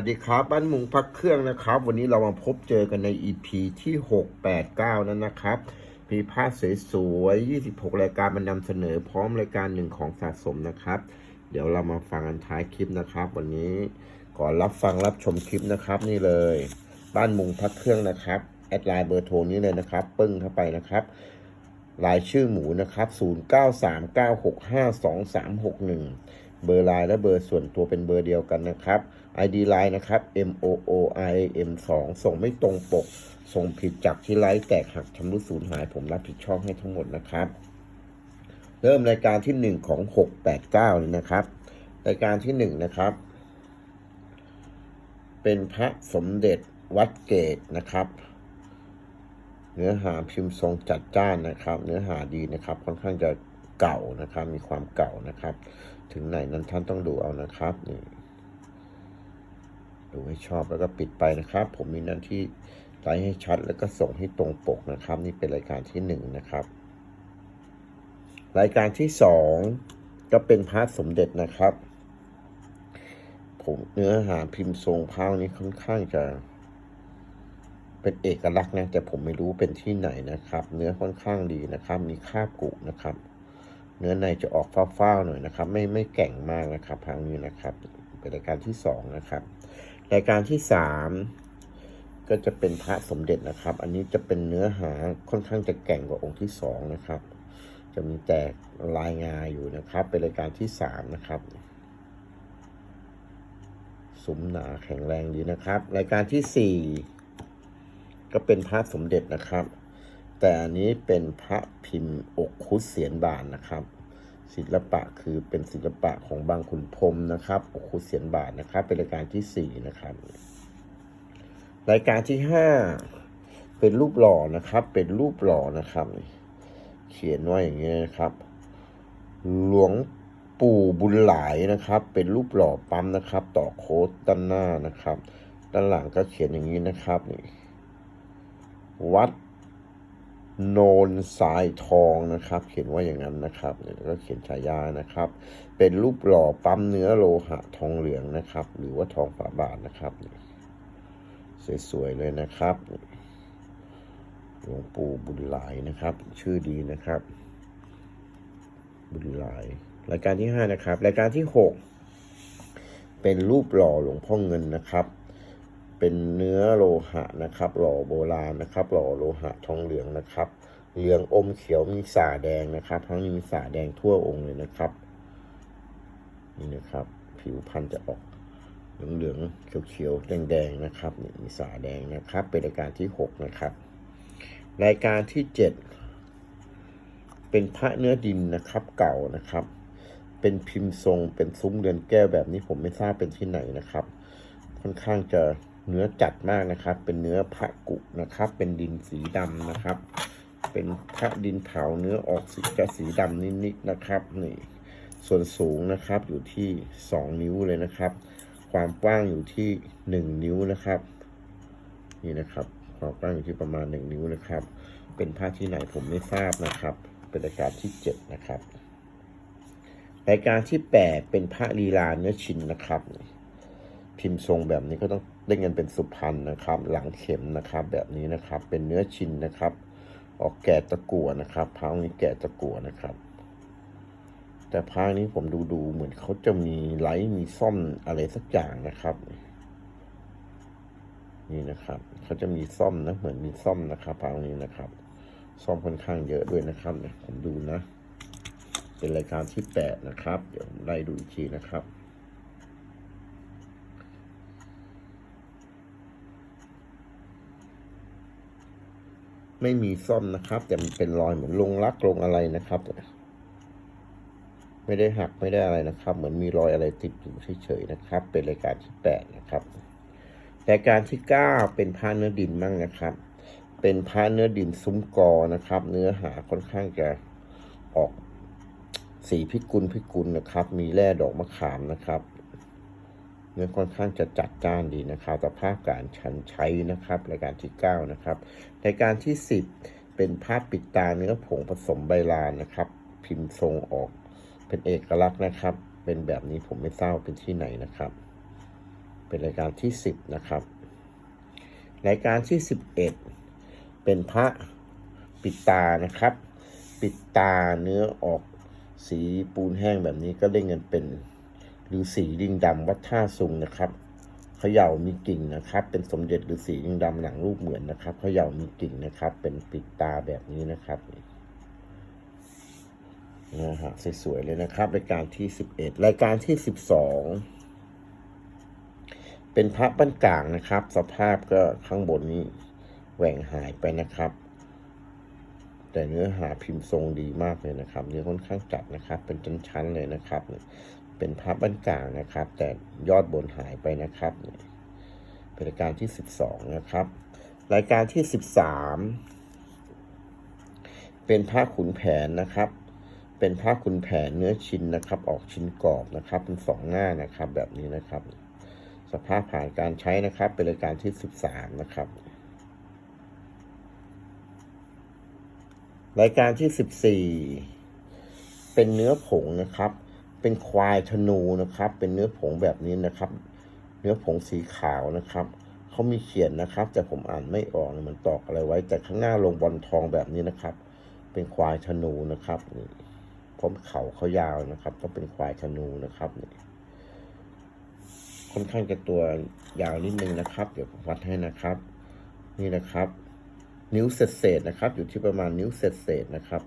สวัสดีครับบ้านมุงพักเครื่องนะครับ วันนี้เรามาพบเจอกันใน EP ที่ 689 นั้นนะครับมีภาพสวยๆ26 รายการมานำเสนอพร้อมรายการหนึ่งของสะสมนะครับ เดี๋ยวเรามาฟังกันท้ายคลิปนะครับ วันนี้ก่อนรับฟังรับชมคลิปนะครับ นี่เลย บ้านมุงพักเครื่องนะครับแอดไลน์เบอร์โทรนี้เลยนะครับ ปึ้งเข้าไปนะครับรายชื่อหมูนะครับ 0939652361 เบอร์ไลน์และเบอร์ส่วนตัวเป็นเบอร์เดียวกันนะครับ ID ไลน์นะครับ M O O I M 2ส่งไม่ตรงปก ส่งผิดจากที่ไลน์แตกหักชำรุดสูญหาย ผมรับผิดชอบให้ทั้งหมดนะครับ เริ่มรายการที่ 1 ของ 689เลยนะครับ รายการที่ 1 นะครับ เป็นพระสมเด็จวัดเกตนะครับเนื้อหาพิมพ์ทรงจัดจ้านนะครับ เนื้อหาดีนะครับ ค่อนข้างจะเก่านะครับ มีความเก่านะครับ ถึงไหนนั้นท่านต้องดูเอานะครับนี่ดูให้ชอบแล้วก็ปิดไปนะครับ ผมมีหน้าที่ไลฟ์ให้ชัดแล้วก็ส่งให้ตรงปกนะครับ นี่เป็นรายการที่หนึ่งนะครับ รายการที่สองก็เป็นพระสมเด็จนะครับ ผมเนื้อหาพิมพ์ทรงพระนี้ค่อนข้างจะเป็นเอกลักษณ์นะแต่ผมไม่รู้เป็นที่ไหนนะครับ เนื้อค่อนข้างดีนะครับ มีคาบกุนะครับ เนื้อในจะออกฟ้าวๆหน่อยนะครับ ไม่ไม่แก่งมากนะครับพังนี้นะครับ เป็นรายการที่สองนะครับ รายการที่สามก็จะเป็นพระสมเด็จนะครับ อันนี้จะเป็นเนื้อหาค่อนข้างจะแก่งกว่าองค์ที่สองนะครับ จะมีแตกลายงาอยู่นะครับ เป็นรายการที่สามนะครับสุมหนาแข็งแรงดีนะครับ รายการที่สี่ก็เป็นพระสมเด็จนะครับ แต่อันนี้เป็นพระพิมพ์อกคุดเสียนบานนะครับ ศิลปะคือเป็นศิลปะของบางขุนพรมนะครับอกคุดเสียนบานนะครับ เป็นรายการที่สี่นะครับ รายการที่ห้าเป็นรูปหล่อนะครับ เป็นรูปหล่อนะครับ เขียนว่าอย่างเงี้นะครับ หลวงปู่บุญหลายนะครับ เป็นรูปหล่อปั๊มนะครับ ต่อโค้ดด้านหน้านะครับ ด้านหลังก็เขียนอย่างนี้นะครับนี่วัด โนนสายทองนะครับ เขียนว่าอย่างนั้นนะครับแล้วก็เขียนฉายานะครับ เป็นรูปหล่อปั๊มเนื้อโลหะทองเหลืองนะครับ หรือว่าทองฝาบาทนะครับสวยๆเลยนะครับหลวงปู่บุญหลายนะครับ ชื่อดีนะครับ บุญหลาย รายการที่ห้านะครับ รายการที่หกเป็นรูปหล่อหลวงพ่อเงินนะครับ เป็นเนื้อโลหะนะครับ หล่อโบราณนะครับ หล่อโลหะทองเหลืองนะครับ เหลืองอมเขียวมีสาแดงนะครับทั้งนี้มีสาแดงทั่วองค์เลยนะครับ นี่นะครับ ผิวพรรณจะออกเหลืองเหลืองๆเขียวๆแดงๆนะครับนี่มีสาแดงนะครับ เป็นรายการที่หกนะครับ รายการที่เจ็ดเป็นพระเนื้อดินนะครับเก่านะครับ เป็นพิมพ์ทรงเป็นซุ้มเรือนแก้วแบบนี้ผมไม่ทราบเป็นที่ไหนนะครับ ค่อนข้างจะ เนื้อจัดมากนะครับ เป็นเนื้อพระกุนะครับ เป็นดินสีดำนะครับ เป็นพระดินเผาเนื้อออกสีจะสีดำนิดๆนะครับนี่ส่วนสูงนะครับอยู่ที่สองนิ้วเลยนะครับ ความกว้างอยู่ที่หนึ่งนิ้วนะครับ นี่นะครับ ความกว้างอยู่ที่ประมาณหนึ่งนิ้วนะครับ เป็นผ้าที่ไหนผมไม่ทราบนะครับ เป็นรายการที่เจ็ดนะครับรายการที่แปดเป็นพระลีลาเนื้อชินนะครับ พิมพ์ทรงแบบนี้ก็ต้องได้เงินเป็นสุพรรณนะครับ หลังเข็มนะครับ แบบนี้นะครับ เป็นเนื้อชินนะครับ ออกแก่ตะกั่วนะครับพระนี้แก่ตะกั่วนะครับ แต่พระนี้ผมดูดูเหมือนเขาจะมีไลท์มีซ่อมอะไรสักอย่างนะครับ นี่นะครับเขาจะมีซ่อมนะเหมือนมีซ่อมนะครับพระนี้นะครับซ่อมค่อนข้างเยอะด้วยนะครับเนี่ยผมดูนะ เป็นรายการที่แปดนะครับ เดี๋ยวไล่ดูอีกทีนะครับ ไม่มีซ่อมนะครับ แต่มันเป็นรอยเหมือนลงรักลงอะไรนะครับ ไม่ได้หักไม่ได้อะไรนะครับ เหมือนมีรอยอะไรติดอยู่เฉยๆนะครับ เป็นรายการที่แปดนะครับรายการที่เก้าเป็นผ้าเนื้อดินมั่งนะครับ เป็นผ้าเนื้อดินซุ้มกอนะครับ เนื้อหาค่อนข้างจะออกสีพิกุลพิกุลนะครับ มีแร่ดอกมะขามนะครับ นื้อค่อนข้างจะจัดจ้านดีนะครับแต่ภาพการชันใช้นะครับรายการที่เก้านะครับรายการที่สิบเป็นภาพปิดตาเนื้อผงผสมใบลานนะครับ พิมพ์ทรงออกเป็นเอกลักษณ์นะครับ เป็นแบบนี้ผมไม่ทราบเป็นที่ไหนนะครับ เป็นรายการที่สิบนะครับ รายการที่สิบเอ็ดเป็นพระปิดตานะครับ ปิดตาเนื้อออกสีปูนแห้งแบบนี้ก็เล่นกันเป็น หรือสีลิงดำวัดท่าซุงนะครับเขย่ามีกิ่งนะครับ เป็นสมเด็จหรือสีลิงดำหลังรูปเหมือนนะครับเขย่ามีกิ่งนะครับ เป็นปิดตาแบบนี้นะครับนะฮะสวยๆเลยนะครับ รายการที่สิบเอ็ดรายการที่สิบสองเป็นพระบ้านกลางนะครับ สภาพก็ข้างบนนี้แหว่งหายไปนะครับ แต่เนื้อหาพิมพ์ทรงดีมากเลยนะครับ เนื้อค่อนข้างจัดนะครับ เป็นชั้นๆเลยนะครับ เป็นพับบ้านกลางนะครับ แต่ยอดบนหายไปนะครับเป็นรายการที่ 12 นะครับ รายการที่ 13 เป็นผ้าขุนแผนนะครับ เป็นผ้าขุนแผนเนื้อชิ้นนะครับ ออกชิ้นกรอบนะครับ เป็นสองหน้านะครับ แบบนี้นะครับ สภาพผ่านการใช้นะครับ เป็นรายการที่ 13 นะครับ รายการที่ 14 เป็นเนื้อผงนะครับ เป็นควายธนูนะครับ เป็นเนื้อผงแบบนี้นะครับ เนื้อผงสีขาวนะครับเขามีเขียนนะครับ แต่ผมอ่านไม่ออกมันตอกอะไรไว้ แต่ข้างหน้าลงบอลทองแบบนี้นะครับ เป็นควายธนูนะครับนี่พร้อมเขาเขายาวนะครับต้องเป็นควายธนูนะครับนี่ค่อนข้างจะตัวยาวนิดนึงนะครับ เดี๋ยวผมวัดให้นะครับ นี่นะครับ นิ้วเศษเศษๆนะครับ อยู่ที่ประมาณนิ้วเศษเศษๆนะครับ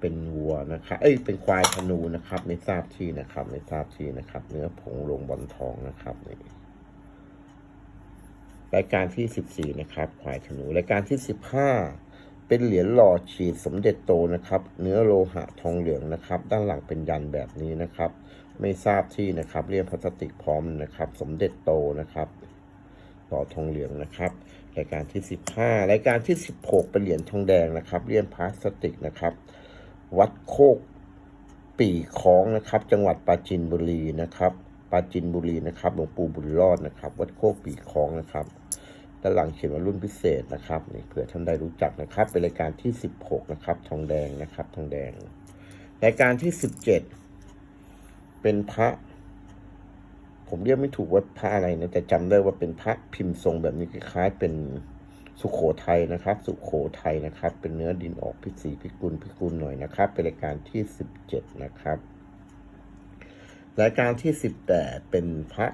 เป็นวัวนะครับ เอ้ย เป็นควายธนูนะครับไม่ทราบที่นะครับไม่ทราบที่นะครับ เนื้อผงลงบอลทองนะครับนี่รายการที่สิบสี่นะครับ ควายธนู รายการที่สิบห้าเป็นเหรียญหล่อฉีดสมเด็จโตนะครับ เนื้อโลหะทองเหลืองนะครับ ด้านหลังเป็นยันแบบนี้นะครับ ไม่ทราบที่นะครับ เรียมพลาสติกพร้อมนะครับ สมเด็จโตนะครับ ต่อทองเหลืองนะครับ รายการที่ 15 รายการที่ 16 เป็นเหรียญทองแดงนะครับเหรียญพลาสติกนะครับ วัดโคกปีค้องนะครับ จังหวัดปราจีนบุรีนะครับปราจีนบุรีนะครับหลวงปู่บุญรอดนะครับ วัดโคกปีค้องนะครับด้านหลังเขียนว่ารุ่นพิเศษนะครับนี่เผื่อท่านได้รู้จักนะครับ เป็นรายการที่ 16 นะครับ ทองแดงนะครับ ทองแดง รายการที่ 17 เป็นพระ ผมเรียกไม่ถูกว่าพระอะไรนะแต่จำได้ว่าเป็นพระพิมพ์ทรงแบบนี้คล้ายๆเป็นสุขโขทัยนะครับ สุขโขทัยนะครับ เป็นเนื้อดินออกพิสีพิกุลพิกุลหน่อยนะครับ เป็นรายการที่สิบเจ็ดนะครับ รายการที่สิบแปดเป็นพระ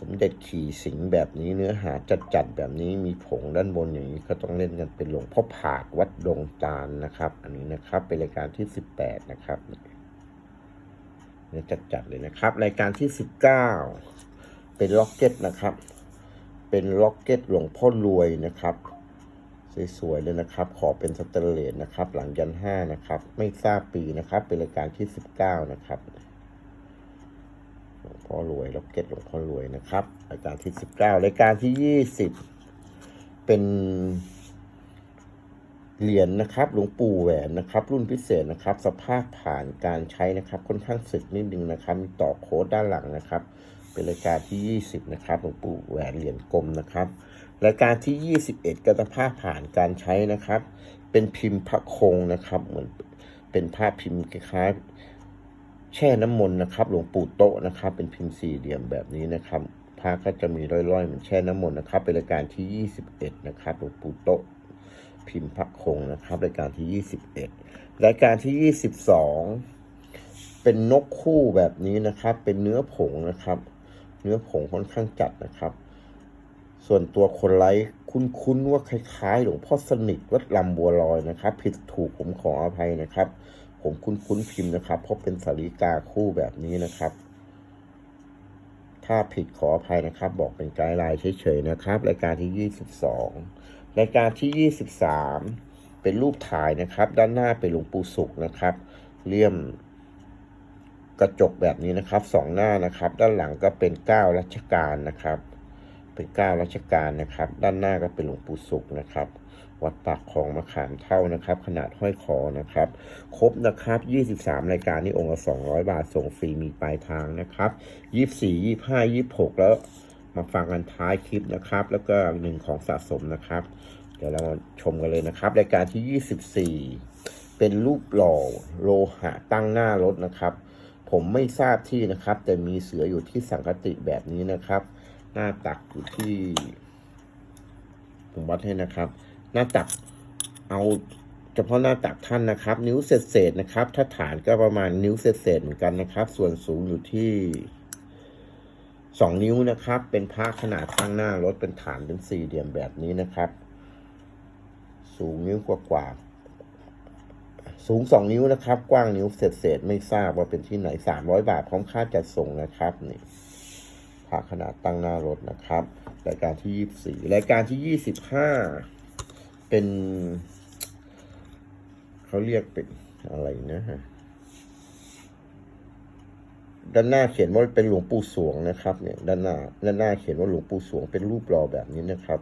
สมเด็จขี่สิงห์แบบนี้เนื้อหาจัดๆแบบนี้มีผงด้านบนอย่างนี้ก็ต้องเล่นกันเป็นหลวงพ่อผากวัดดงตาลนะครับ อันนี้นะครับเป็นรายการที่สิบแปดนะครับ เนี่ยจัดๆเลยนะครับ รายการที่ 19 เป็นล็อกเก็ตนะครับ เป็นล็อกเก็ตหลวงพ่อรวยนะครับสวยๆเลยนะครับ ขอเป็นสเตนเลสนะครับ หลังยันห้านะครับ ไม่ทราบปีนะครับ เป็นรายการที่19นะครับหลวงพ่อรวยล็อกเก็ตหลวงพ่อรวยนะครับ รายการที่19รายการที่20เป็น เหรียญนะครับ หลวงปู่แหวนนะครับ รุ่นพิเศษนะครับ สภาพผ่านการใช้นะครับ ค่อนข้างสึกนิดนึงนะครับ มีต่อโค้ดด้านหลังนะครับ เป็นรายการที่ 20 นะครับ หลวงปู่แหวนเหรียญกลมนะครับ รายการที่ 21 ก็สภาพผ่านการใช้นะครับ เป็นพิมพ์พระคงนะครับ เหมือนเป็นภาพพิมพ์คล้ายๆแช่น้ำมนต์นะครับ หลวงปู่โตะนะครับ เป็นพิมพ์สี่เหลี่ยมแบบนี้นะครับพระก็จะมีร่อยๆเหมือนแช่น้ำมนต์นะครับ เป็นรายการที่ 21 นะครับ หลวงปู่โตะ พิมพ์พระคงนะครับ รายการที่ 21 รายการที่ 22 เป็นนกคู่แบบนี้นะครับ เป็นเนื้อผงนะครับ เนื้อผงค่อนข้างจัดนะครับ ส่วนตัวคนไลค์คุ้นๆว่าคล้ายๆ หลวงพ่อสนิทวัดลำบัวลอยนะครับ ผิดถูกผมขออภัยนะครับ ผมคุ้นๆพิมพ์นะครับ เพราะเป็นสาริกาคู่แบบนี้นะครับถ้าผิดขออภัยนะครับ บอกเป็นไกด์ไลน์เฉยๆนะครับ รายการที่ 22 รายการที่ 23 เป็นรูปถ่ายนะครับ ด้านหน้าเป็นหลวงปู่สุขนะครับเลี่ยมกระจกแบบนี้นะครับสองหน้านะครับ ด้านหลังก็เป็นเก้ารัชกาลนะครับ เป็นเก้ารัชกาลนะครับ ด้านหน้าก็เป็นหลวงปู่สุขนะครับ วัดปากของมะขามเท่านะครับ ขนาดห้อยคอนะครับ ครบนะครับ 23 รายการนี่องค์ละ200 บาทส่งฟรีมีปลายทางนะครับ 24 25 26 แล้ว มาฟังกันท้ายคลิปนะครับ แล้วก็หนึ่งของสะสมนะครับ เดี๋ยวเรามาชมกันเลยนะครับรายการที่ 24 เป็นรูปหล่อโลหะตั้งหน้ารถนะครับ ผมไม่ทราบที่นะครับ แต่มีเสืออยู่ที่สังกติแบบนี้นะครับ หน้าตักอยู่ที่ผมวัดให้นะครับ หน้าตักเอาเฉพาะหน้าตักท่านนะครับ นิ้วเศษๆนะครับ ถ้าฐานก็ประมาณนิ้วเศษๆเหมือนกันนะครับ ส่วนสูงอยู่ที่ สองนิ้วนะครับ เป็นผ้าขนาดข้างหน้ารถเป็นฐานเป็นสี่เหลี่ยมแบบนี้นะครับ สูงนิ้วกว่าๆสูงสองนิ้วนะครับ กว้างนิ้วเศษๆไม่ทราบว่าเป็นที่ไหนสามร้อยบาทพร้อมค่าจัดส่งนะครับนี่ผ้าขนาดตั้งหน้ารถนะครับรายการที่ยี่สี่รายการที่ยี่สิบห้าเป็นเขาเรียกเป็นอะไรนะฮะ ด้านหน้าเขียนว่าเป็นหลวงปู่สวงนะครับ เนี่ย ด้านหน้า ด้านหน้าเขียนว่าหลวงปู่สวง เป็นรูปรอแบบนี้นะครับ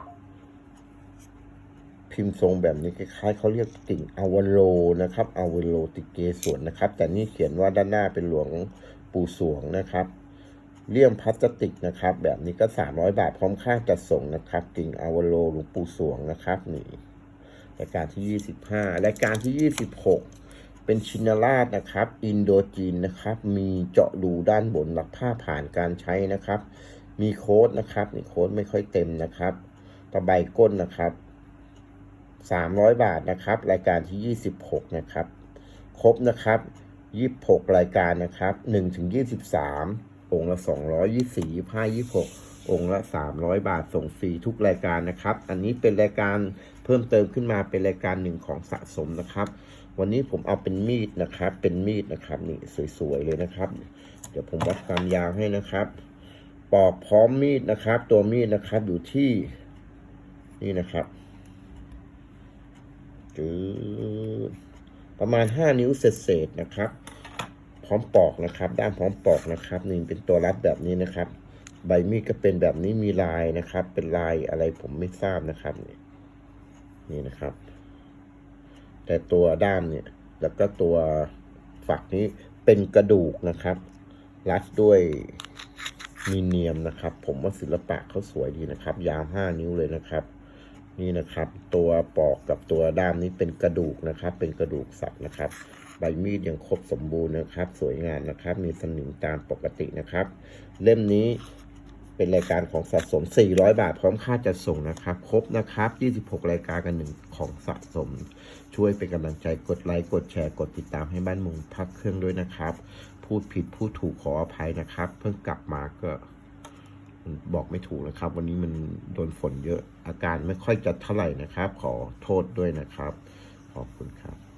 พิมพ์ทรงแบบนี้คล้ายๆเขาเรียกติ่งอวโลนะครับอวโลติเกสวนนะครับ แต่นี่เขียนว่าด้านหน้าเป็นหลวงปู่สวงนะครับเลี่ยมพลาสติกนะครับ แบบนี้ก็ 300 บาทพร้อมค่าจัดส่งนะครับกิ่งอวโลหลวงปู่สวงนะครับนี่รายการที่ 25รายการที่ 26 เป็นชินราชนะครับ อินโดจีนนะครับ มีเจาะรูด้านบนหลักผ้าผ่านการใช้นะครับ มีโค้ดนะครับนี่โค้ดไม่ค่อยเต็มนะครับตะไบก้นนะครับ300บาทนะครับ รายการที่26นะครับ ครบนะครับ26รายการนะครับ1ถึง23องค์ละ224 25 26องค์ละ300บาทส่งฟรีทุกรายการนะครับ อันนี้เป็นรายการเพิ่มเติมขึ้นมาเป็นรายการหนึ่งของสะสมนะครับ วันนี้ผมเอาเป็นมีดนะครับ เป็นมีดนะครับนี่สวยๆเลยนะครับ เดี๋ยวผมวัดความยาวให้นะครับ ปอกพร้อมมีดนะครับ ตัวมีดนะครับอยู่ที่นี่นะครับจืดประมาณ5นิ้วเศษๆนะครับ พร้อมปอกนะครับ ด้านพร้อมปอกนะครับนี่เป็นตัวรัดแบบนี้นะครับ ใบมีดก็เป็นแบบนี้มีลายนะครับ เป็นลายอะไรผมไม่ทราบนะครับนี่นะครับ แต่ตัวด้ามเนี่ย แล้วก็ตัวฝักนี้เป็นกระดูกนะครับ รัดด้วยมีเนียมนะครับ ผมว่าศิลปะเขาสวยดีนะครับ ยาวห้านิ้วเลยนะครับ นี่นะครับ ตัวปอกกับตัวด้ามนี้เป็นกระดูกนะครับ เป็นกระดูกสัตว์นะครับใบมีดยังครบสมบูรณ์นะครับ สวยงามนะครับ มีสนิมตามปกตินะครับ เล่มนี้ เป็นรายการของสะสม 400 บาท พร้อมค่าจัดส่งนะครับ ครบนะครับ 26 รายการกันหนึ่งของสะสม ช่วยเป็นกำลังใจกดไลค์ กดแชร์ กดติดตามให้บ้านมุงพักเครื่องด้วยนะครับ พูดผิดพูดถูกขออภัยนะครับ เพิ่งกลับมาก็บอกไม่ถูกนะครับ วันนี้มันโดนฝนเยอะอาการไม่ค่อยจะเท่าไหร่นะครับ ขอโทษด้วยนะครับ ขอบคุณครับ